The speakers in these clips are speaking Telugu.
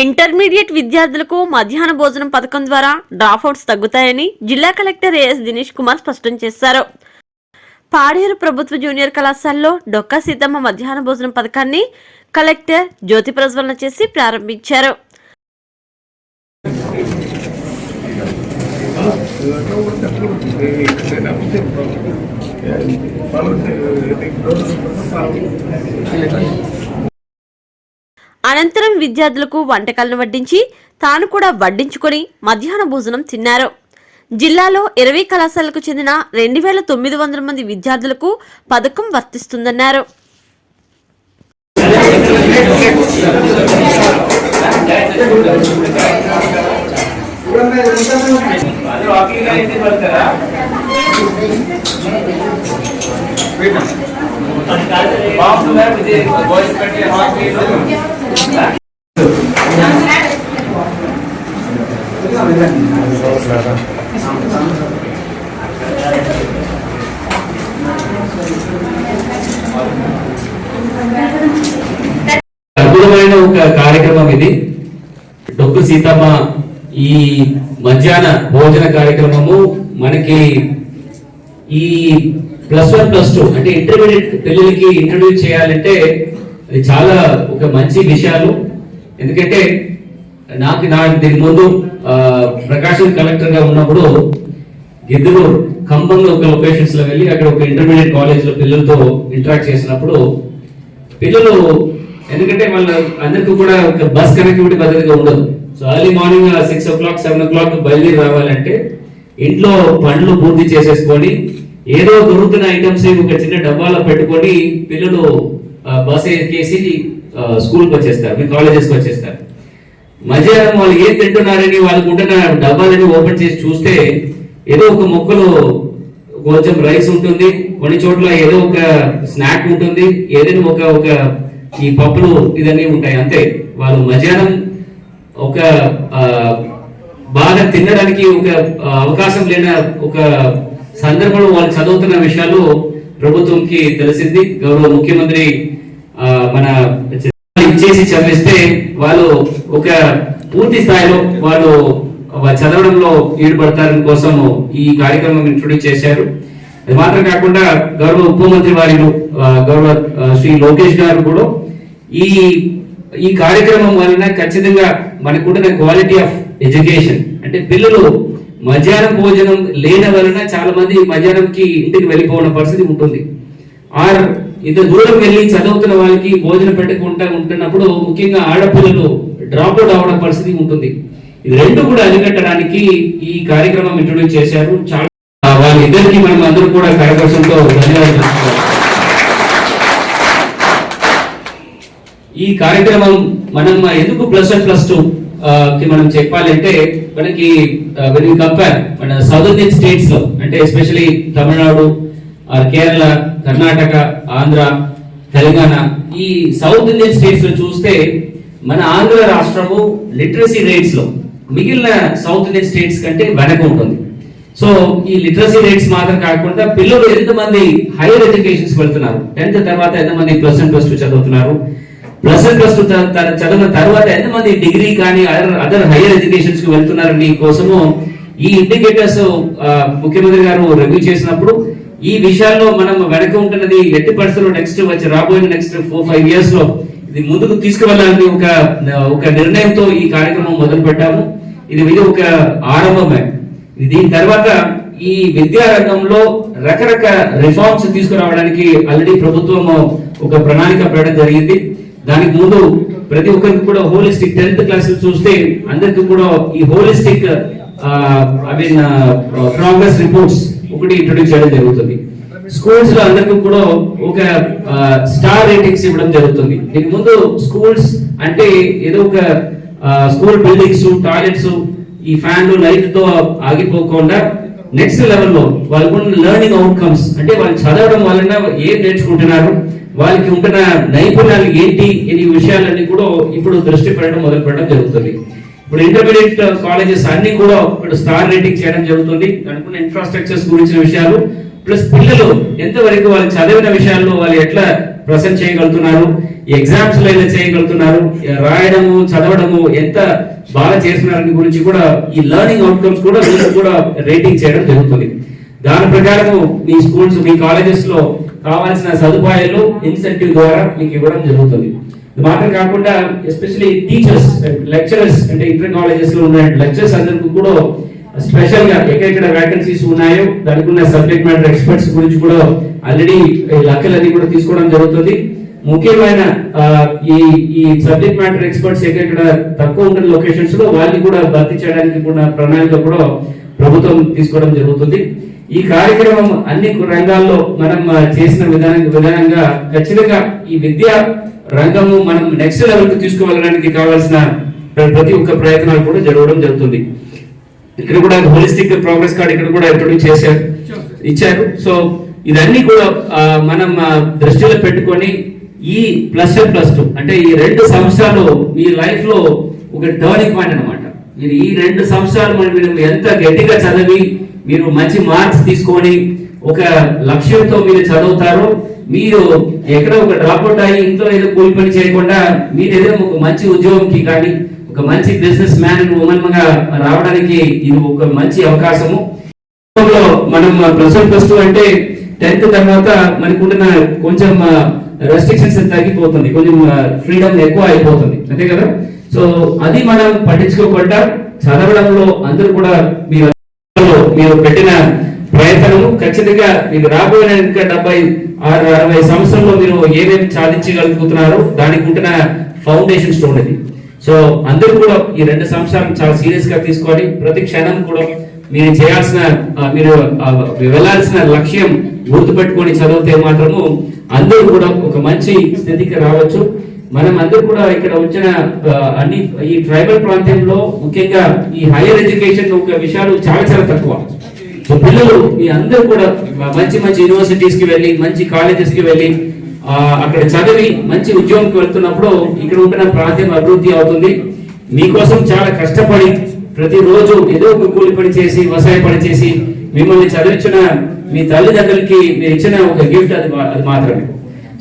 ఇంటర్మీడియట్ విద్యార్థులకు మధ్యాహ్న భోజనం పథకం ద్వారా డ్రాప్అవుట్స్ తగ్గుతాయని జిల్లా కలెక్టర్ ఏఎస్ దినేష్ కుమార్ స్పష్టం చేశారు. పాడేరు ప్రభుత్వ జూనియర్ కళాశాలలో డొక్కా సీతమ్మ మధ్యాహ్న భోజనం పథకాన్ని కలెక్టర్ జ్యోతి ప్రజ్వలన చేసి ప్రారంభించారు. అనంతరం విద్యార్థులకు వంటకాలను వడ్డించి తాను కూడా వడ్డించుకొని మధ్యాహ్న భోజనం తిన్నారు. జిల్లాలో ఇరవై కళాశాలకు చెందిన రెండు వేల తొమ్మిది వందల మంది విద్యార్థులకు పథకం వర్తిస్తుందన్నారు. అద్భుతమైన ఒక కార్యక్రమం ఇది కార్యక్రమ ఈ మధ్యాహ్న భోజన కార్యక్రమము మనకి ఈ ప్లస్ వన్ ప్లస్ టూ అంటే ఇంటర్మీడియట్ పిల్లలకి ఇంట్రడ్యూస్ చేయాలంటే అది చాలా ఒక మంచి విషయాలు. ఎందుకంటే నాకు నా దీని ముందు ప్రకాశం కలెక్టర్గా ఉన్నప్పుడు గిద్దరు ఖమ్మంలో ఒక లొకేషన్స్లో వెళ్ళి అక్కడ ఒక ఇంటర్మీడియట్ కాలేజ్లో పిల్లలతో ఇంటరాక్ట్ చేసినప్పుడు పిల్లలు ఎందుకంటే వాళ్ళ అందరికీ కూడా ఒక బస్ కనెక్టివిటీ పద్ధతిగా ఉండదు. So early morning six o'clock seven o'clock బయలుదేరి రావాలంటే ఇంట్లో పండ్లు పూర్తి చేసేసుకొని ఏదో దొరుకుతున్న ఐటమ్స్ ఒక చిన్న డబ్బాలో పెట్టుకొని పిల్లలు బస్ ఎక్కేసి స్కూల్కి వచ్చేస్తారు మీ కాలేజెస్కి వచ్చేస్తారు. మధ్యాహ్నం వాళ్ళు ఏం తింటున్నారని వాళ్ళకు ఉంటున్న డబ్బాలని ఓపెన్ చేసి చూస్తే ఏదో ఒక మొక్కలో కొంచెం రైస్ ఉంటుంది కొన్ని చోట్ల ఏదో ఒక స్నాక్ ఉంటుంది ఏదైనా ఒక ఒక ఈ పప్పులు ఇదన్నీ ఉంటాయి అంతే. వాళ్ళు మధ్యాహ్నం ఒక ఆ, బాగా తినడానికి ఒక అవకాశం లేని ఒక సందర్భంలో వాళ్ళు చదువుతున్న విషయాలు ప్రభుత్వంకి తెలిసింది. గౌరవ ముఖ్యమంత్రి ఆ, మన ఇచ్చేసి చదివిస్తే వాళ్ళు ఒక పూర్తి స్థాయిలో వాళ్ళు చదవడంలో ఈడుపడతారని కోసం ఈ కార్యక్రమం ఇంట్రొడ్యూస్ చేశారు. అది మాత్రం కాకుండా గౌరవ ఉప మంత్రి వారిలు గౌరవ శ్రీ లోకేష్ గారు కూడా ఈ ఈ కార్యక్రమం వలన ఖచ్చితంగా మనకుంటున్న క్వాలిటీ ఆఫ్ ఎడ్యుకేషన్ అంటే పిల్లలు మధ్యాహ్నం భోజనం లేని వలన చాలా మంది మధ్యాహ్నంకి ఇంటికి వెళ్ళిపోవడం పరిస్థితి ఉంటుంది. ఆర్ ఇంత దూరం వెళ్ళి చదువుతున్న వాళ్ళకి భోజనం పెట్టకుండా ఉంటున్నప్పుడు ముఖ్యంగా ఆడపిల్లలు డ్రాప్ అవుట్ అవడం పరిస్థితి ఉంటుంది. ఇది రెండు కూడా అరికట్టడానికి ఈ కార్యక్రమం ఇంట్రొడ్యూస్ చేశారు. చాలా ఆ, వాళ్ళిద్దరికీ మనం అందరూ కూడా కరపక్షంతో ధన్యవాదాలు ఈ కార్యక్రమం మనం ఎందుకు ప్లస్ వన్ ప్లస్ టూ కి మనం చెప్పాలంటే మనకి వెన్ కంపేర్ మన సౌత్ ఇండియన్ స్టేట్స్లో అంటే ఎస్పెషలీ తమిళనాడు కేరళ కర్ణాటక ఆంధ్ర తెలంగాణ ఈ సౌత్ ఇండియన్ స్టేట్స్లో చూస్తే మన ఆంధ్ర రాష్ట్రము లిటరసీ రేట్స్లో మిగిలిన సౌత్ ఇండియన్ స్టేట్స్ కంటే వెనక ఉంటుంది. సో ఈ లిటరసీ రేట్స్ మాత్రం కాకుండా పిల్లలు ఎంతమంది హైయర్ ఎడ్యుకేషన్స్ వెళ్తున్నారు? టెన్త్ తర్వాత ఎంతమంది ప్లస్ వన్ ప్లస్ టూ చదువుతున్నారు? ప్లస్ ప్రస్తుత ప్లస్ చదివిన తర్వాత ఎంతమంది డిగ్రీ కానీ అదర్ హైయర్ ఎడ్యుకేషన్స్కి వెళ్తున్నారని కోసము? ఈ ఇండికేటర్స్ ముఖ్యమంత్రి గారు రివ్యూ చేసినప్పుడు ఈ విషయాల్లో మనం వెనక ఉంటున్నది ఎట్టి పరిస్థితుల్లో నెక్స్ట్ వచ్చి రాబోయే నెక్స్ట్ ఫోర్ ఫైవ్ ఇయర్స్లో ఇది ముందుకు తీసుకువెళ్ళాలని ఒక ఒక నిర్ణయంతో ఈ కార్యక్రమం మొదలు పెట్టాము ఇది ఇది ఒక ఆరంభమే. దీని తర్వాత ఈ విద్యా రంగంలో రకరకాల రిఫార్మ్స్ తీసుకురావడానికి ఆల్రెడీ ప్రభుత్వం ఒక ప్రణాళిక పెట్టడం జరిగింది. దానికి ముందు ప్రతి ఒక్కరికి కూడా హోలిస్టిక్ టెన్త్ క్లాస్ చూస్తే అందరికి కూడా ఈ holistic I mean progress reports ఒకటి ఇంట్రొడ్యూస్ చేయడం జరుగుతుంది. స్కూల్స్లో అందరికీ కూడా ఒక స్టార్ రేటింగ్స్ ఇవ్వడం జరుగుతుంది. దీనికి ముందు స్కూల్స్ అంటే ఏదో ఒక స్కూల్ బిల్డింగ్స్ టాయిలెట్స్ ఈ ఫ్యాన్లు లైట్తో ఆగిపోకుండా నెక్స్ట్ లెవెల్లో వాళ్ళకున్న లెర్నింగ్ అవుట్కమ్స్ అంటే వాళ్ళు చదవడం వలన ఏం నేర్చుకుంటున్నారు వాళ్ళకి ఉంటున్న నైపుణ్యాలు ఏంటి అనే విషయాలన్నీ కూడా ఇప్పుడు దృష్టి పెట్టడం మొదలు పెట్టడం జరుగుతుంది. ఇప్పుడు ఇంటర్మీడియట్ కాలేజెస్ అన్ని కూడా ఇప్పుడు స్టార్ రేటింగ్ చేయడం జరుగుతుంది. అనుకున్న ఇన్ఫ్రాస్ట్రక్చర్స్ గురించిన విషయాలు ప్లస్ పిల్లలు ఎంతవరకు వాళ్ళు చదివిన విషయాల్లో వాళ్ళు ఎట్లా ప్రజెంట్ చేయగలుగుతున్నారు ఎగ్జామ్స్లో ఎలా చేయగలుగుతున్నారు రాయడము చదవడము ఎంత బాగా చేస్తున్నారని గురించి కూడా ఈ లెర్నింగ్ అవుట్కమ్స్ కూడా వీళ్ళు కూడా రేటింగ్ చేయడం జరుగుతుంది. దాని ప్రకారము మీ స్కూల్స్ మీ కాలేజెస్లో కావాల్సిన సదుపాయాలు ఇన్సెంటివ్ ద్వారా మీకు ఇవ్వడం జరుగుతుంది. ఇది మాత్రం కాకుండా ఎస్పెషల్లీ టీచర్స్ లెక్చరర్స్ అంటే ఇంటర్ కాలేజెస్లో ఉన్న లెక్చర్స్ అందరికీ కూడా స్పెషల్గా ఎక్కడెక్కడ వేకెన్సీస్ ఉన్నాయో దానికి ఉన్న సబ్జెక్ట్ మ్యాటర్ ఎక్స్పర్ట్స్ గురించి కూడా ఆల్రెడీ లెక్కలన్నీ కూడా తీసుకోవడం జరుగుతుంది. ముఖ్యమైన ఈ ఈ సబ్జెక్ట్ మ్యాటర్ ఎక్స్పర్ట్స్ ఎక్కడెక్కడ తక్కువ ఉన్న లొకేషన్స్లో వాళ్ళని కూడా భర్తీ చేయడానికి కూడా ప్రణాళిక కూడా ప్రభుత్వం తీసుకోవడం జరుగుతుంది. ఈ కార్యక్రమం అన్ని రంగాల్లో మనం చేసిన విధానం విధానంగా ఖచ్చితంగా ఈ విద్యా రంగము మనం నెక్స్ట్ లెవెల్కి తీసుకువెళ్ళడానికి కావాల్సిన ప్రతి ఒక్క ప్రయత్నాలు కూడా జరగడం జరుగుతుంది. ఇక్కడ కూడా హోలిస్టిక్ ప్రోగ్రెస్ కార్డ్ ఇక్కడ కూడా ఎప్పుడు చేశారు ఇచ్చారు. సో ఇదన్నీ కూడా మనం దృష్టిలో పెట్టుకొని ఈ ప్లస్ వన్ ప్లస్ టూ అంటే ఈ రెండు సంవత్సరాలు మీ లైఫ్లో ఒక టర్నింగ్ పాయింట్ అన్నమాట. మీరు ఈ రెండు సంవత్సరాలు మనం ఎంత గట్టిగా చదివి మీరు మంచి మార్క్స్ తీసుకొని ఒక లక్ష్యంతో మీరు చదువుతారు. మీరు ఎక్కడ ఒక డ్రాప్ అవుట్ అయ్యి ఇంట్లో ఏదో కూలి పని చేయకుండా మీరు ఏదో ఒక మంచి ఉద్యోగంకి కానీ ఒక మంచి బిజినెస్ మ్యాన్ ఉమెన్గా రావడానికి ఇది ఒక మంచి అవకాశము. మనం ప్లస్ వన్ ప్లస్ టూ అంటే టెన్త్ తర్వాత మనకుంటున్న కొంచెం రెస్ట్రిక్షన్స్ తగ్గిపోతుంది. కొంచెం ఫ్రీడమ్ ఎక్కువ అయిపోతుంది. అంతే కదా? సో అది మనం పట్టించుకోకుండా చదవడంలో అందరూ కూడా మీరు మీరు పెట్టిన ప్రయత్నము ఖచ్చితంగా మీకు రాబోయే ఇంకా డెబ్బై ఆరు అరవై సంవత్సరంలో మీరు ఏమేమి సాధించగలుగుతున్నారో దానికి ఉంటున్న ఫౌండేషన్ స్టోన్ ఇది. సో అందరూ కూడా ఈ రెండు సంవత్సరాలు చాలా సీరియస్గా తీసుకొని ప్రతి క్షణం కూడా మీరు చేయాల్సిన మీరు వెళ్ళాల్సిన లక్ష్యం గుర్తుపెట్టుకొని చదివితే మాత్రము అందరూ కూడా ఒక మంచి స్థితికి రావచ్చు. మనం అందరూ కూడా ఇక్కడ వచ్చిన అన్ని ఈ ట్రైబల్ ప్రాంతంలో ముఖ్యంగా ఈ హైయర్ ఎడ్యుకేషన్ ఒక విషయాలు చాలా చాలా తక్కువ. సో పిల్లలు మీ అందరూ కూడా మంచి మంచి యూనివర్సిటీస్కి వెళ్ళి మంచి కాలేజెస్కి వెళ్ళి అక్కడ చదివి మంచి ఉద్యోగంకి వెళ్తున్నప్పుడు ఇక్కడ ఉంటున్న ప్రాంతం అభివృద్ధి అవుతుంది. మీకోసం చాలా కష్టపడి ప్రతిరోజు ఏదో ఒక కూలి పని చేసి వ్యవసాయ పని చేసి మిమ్మల్ని చదివించిన మీ తల్లిదండ్రులకి మీరు ఇచ్చిన ఒక గిఫ్ట్ అది అది మాత్రమే.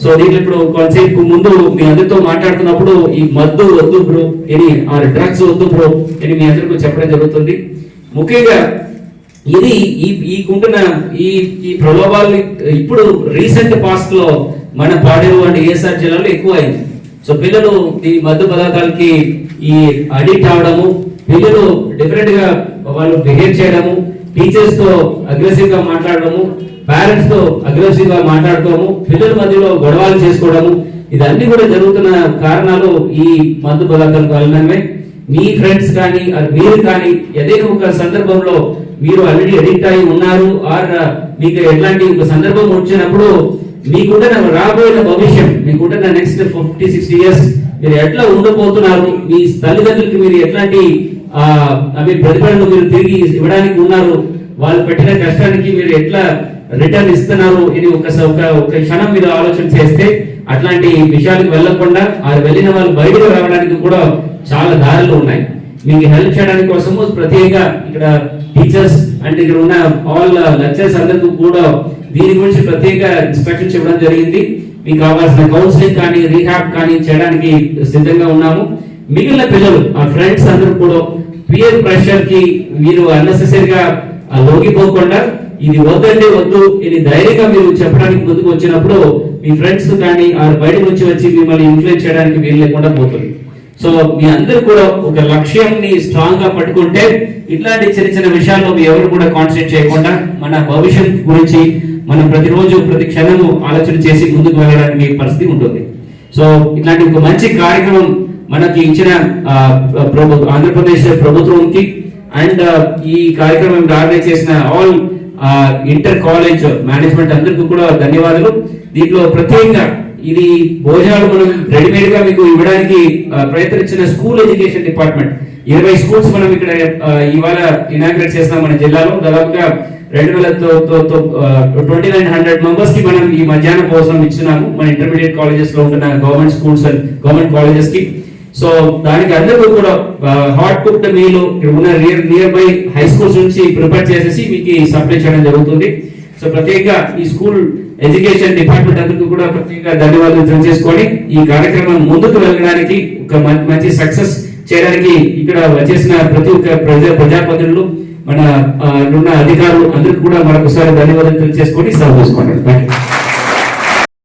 సో దీంట్లో ఇప్పుడు కొంతసేపు ముందు మీ అందరితో మాట్లాడుతున్నప్పుడు ఈ మద్దు వద్దు బ్రో ఇది ఆ డ్రగ్స్ వద్దు బ్రో అని మీ అందరికీ చెప్పడం జరుగుతుంది. ముఖ్యంగా ఇది ఈ ఈ కుంటున్న ఈ ఈ ప్రలోభాలు ఇప్పుడు రీసెంట్ పాస్ట్లో మన పాడేరు వంటి ఏఎస్ఆర్ జిల్లాలో ఎక్కువ అయింది సో పిల్లలు ఈ మద్దు పదార్థాలకి ఈ అడిక్ట్ అవడము పిల్లలు డిఫరెంట్గా వాళ్ళు బిహేవ్ చేయడము టీచర్స్తో అగ్రెసివ్గా మాట్లాడడము పేరెంట్స్తో అగ్రెసివ్గా మాట్లాడుకోము పిల్లల మధ్యలో గొడవలు చేసుకోవడము ఇదన్నీ కూడా జరుగుతున్న కారణాలు ఈ మందు పదార్థాల వల్లనే. మీ ఫ్రెండ్స్ కానీ మీరు కానీ ఏదైనా ఒక సందర్భంలో మీరు ఆల్రెడీ అడిక్ట్ అయి ఉన్నారు ఆర్ మీకు ఎట్లాంటి ఒక సందర్భం వచ్చినప్పుడు మీకుంటున్న రాబోయే భవిష్యం మీకుంటున్న నెక్స్ట్ ఫిఫ్టీ సిక్స్టీ ఇయర్స్ మీరు ఎట్లా ఉండబోతున్నారు మీ తల్లిదండ్రులకి మీరు ఎట్లాంటి ఆ, ప్రతిఫలను మీరు తిరిగి ఇవ్వడానికి ఉన్నారు వాళ్ళు పెట్టిన కష్టానికి మీరు ఎట్లా రిటర్న్ ఇస్తున్నారు. ఇది ఒక ఒక క్షణం మీరు ఆలోచన చేస్తే అట్లాంటి విషయాలకు వెళ్ళకుండా ఆ వెళ్ళిన వాళ్ళు బయటకు రావడానికి కూడా చాలా దారులు ఉన్నాయి. మీకు హెల్ప్ చేయడానికి కోసము ప్రత్యేకంగా ఇక్కడ టీచర్స్ అండ్ ఇక్కడ ఉన్న ఆల్ లెక్చర్స్ అందరికీ కూడా దీని గురించి ప్రత్యేక ఇన్స్ట్రక్షన్స్ ఇవ్వడం జరిగింది. మీకు కావాల్సిన కౌన్సిలింగ్ కానీ రీహాబ్ కానీ చేయడానికి సిద్ధంగా ఉన్నాము. మిగిలిన పిల్లలు ఆ ఫ్రెండ్స్ అందరూ కూడా పియర్ ప్రెషర్కి మీరు అన్నెసెసరీగా లోగిపోకుండా ఇది వద్దంటే వద్దు ఇది ధైర్యంగా మీరు చెప్పడానికి ముందుకు వచ్చినప్పుడు మీ ఫ్రెండ్స్ కానీ ఆ బయట నుంచి వచ్చి మిమ్మల్ని ఇన్ఫ్లుయెన్స్ చేయడానికి వీలు లేకుండా పోతుంది. సో మీ అందరు కూడా ఒక లక్ష్యంని స్ట్రాంగ్గా పట్టుకుంటే ఇట్లాంటి చిన్న చిన్న విషయాల్లో మీ ఎవరు కూడా కాన్సన్ట్రేట్ చేయకుండా మన భవిష్యత్ గురించి మనం ప్రతిరోజు ప్రతి క్షణము ఆలోచన చేసి ముందుకు వెళ్ళడానికి పరిస్థితి ఉంటుంది. సో ఇట్లాంటి ఒక మంచి కార్యక్రమం మనకి ఇచ్చిన ప్రభు ఆంధ్రప్రదేశ్ ప్రభుత్వంకి అండ్ ఈ కార్యక్రమం ఆర్గనైజ్ చేసిన ఆల్ ఇంటర్ కాలేజ్ మేనేజ్మెంట్ అందరికీ కూడా ధన్యవాదాలు. దీంట్లో ప్రత్యేకంగా ఇది భోజనాలు మనం రెడీమేడ్గా మీకు ఇవ్వడానికి ప్రయత్నించిన స్కూల్ ఎడ్యుకేషన్ డిపార్ట్మెంట్. ఇరవై స్కూల్స్ మనం ఇక్కడ ఇవాళ ఇనాగ్రేట్ చేస్తాం మన జిల్లాలో. దాదాపుగా రెండు వేల ట్వంటీ నైన్ హండ్రెడ్ మెంబర్స్కి మనం ఈ మధ్యాహ్న భోజనం ఇచ్చినాము మన ఇంటర్మీడియట్ కాలేజెస్లో ఉంటున్న గవర్నమెంట్ స్కూల్స్ అండ్ గవర్నమెంట్ కాలేజెస్కి. సో దానికి అందరూ కూడా హాట్ కుక్డ్ మీల్ ఇక్కడ ఉన్న near near by high schools నుంచి ప్రిపేర్ చేసేసి మీకు సప్లై చేయడం జరుగుతుంది సో ప్రత్యేకంగా ఈ స్కూల్ ఎడ్యుకేషన్ డిపార్ట్మెంట్ అందరికీ కూడా ప్రత్యేకంగా ధన్యవాదాలు తెలియజేసుకొని ఈ కార్యక్రమం ముందుకు వెళ్ళడానికి ఒక మంచి సక్సెస్ చేయడానికి ఇక్కడ వచ్చేసిన ప్రతి ఒక్క ప్రజా ప్రజాప్రతినిధులు మన ఉన్న అధికారులు అందరికీ కూడా మరొకసారి ధన్యవాదాలు తెలియజేసుకొని సెలవు తీసుకోండి థాంక్యూ.